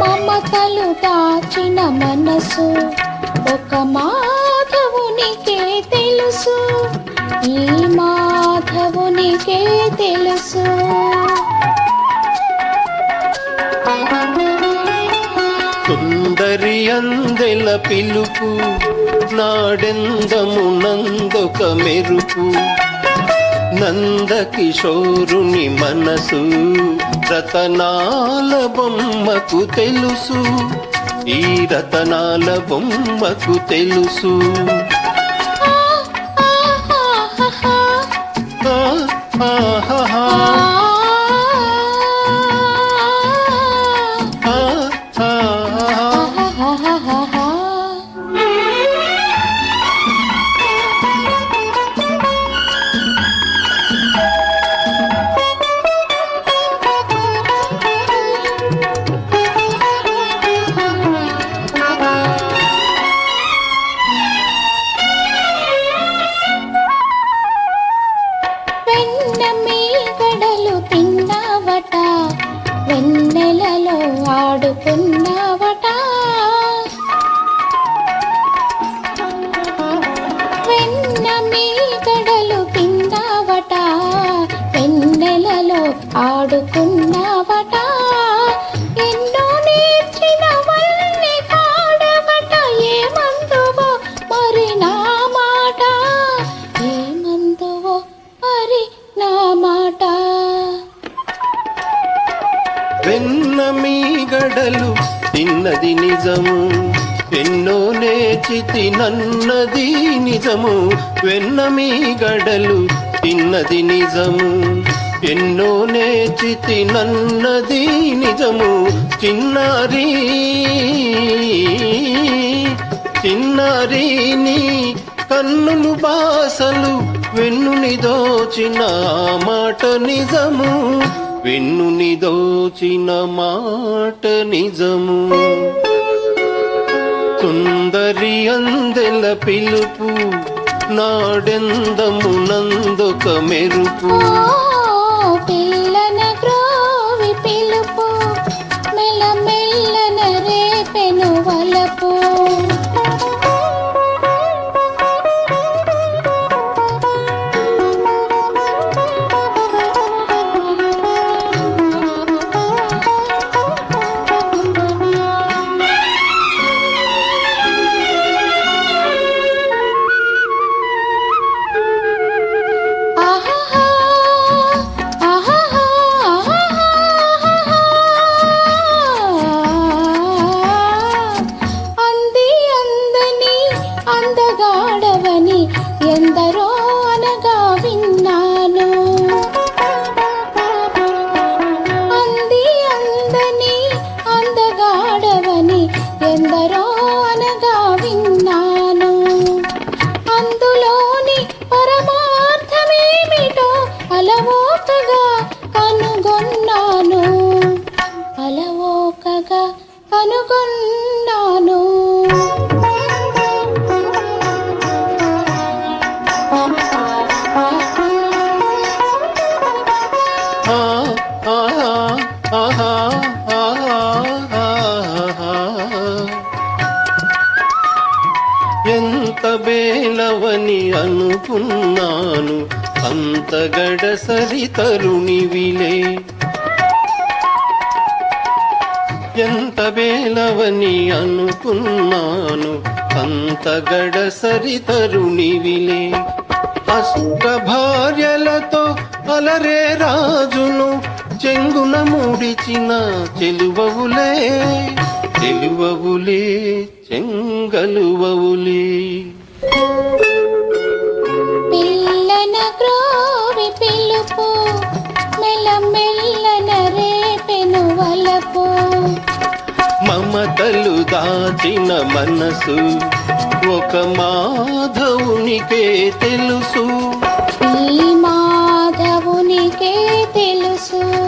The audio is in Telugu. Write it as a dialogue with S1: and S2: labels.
S1: మమతలు దాచిన మనసు. ఒక మాధవునికే తెలుసు. ఈ మాధవునికే తెలుసు.
S2: సుందరి అందెల పిలుపు నాడెందము నందొక మెరుపు. నందకిషోరుని మనసు రతనాల బొమ్మకు తెలుసు. ఈ రతనాల బొమ్మకు తెలుసు.
S1: ఆహాహాహా. ఆడుకున్నావట ఎన్నో నేర్చిన వల్లి కాడవట ఏమందువో మరి నా మాట? ఏమందువో మరి నా మాట?
S2: వెన్న మీ గడలు తిన్నది నిజము ఎన్నో నేచితి నన్నది నిజము వెన్న మీ గడలు తిన్నది నిజము. ఎన్నో నేచితి నన్నది నిజము. చిన్నారి చిన్నారి నీ కన్నులు బాసలు వెన్నుని దోచిన మాట నిజము. వెన్నుని దోచిన మాట నిజము. సుందరి అందెల పిలుపు నాడెందము నందొక మెరుపు.
S1: అనగా విన్నాను. అందులోని పరమార్థమేమిటో అలవోకగా కనుగొన్నాను. అలవోకగా కనుగొన్నాను
S2: ఎంత బేలవని అనుకున్నాను అంత గడసరి తరుణివిలే. ఎంత బేలవని అనుకున్నాను అంత గడసరి తరుణివిలే. అష్ట భార్యలతో అలరే రాజును చెంగున ముడిచిన చెలువవులే. చెలువవులే చెంగలువవులే.
S1: పిల్లన గ్రోవి పిలుపు మెల్లమెల్లన రేపెను వలపు.
S2: మమతలు దాచిన మనసు ఒక మాధవునికే తెలుసు. ఈ మాధవునికే తెలుసు.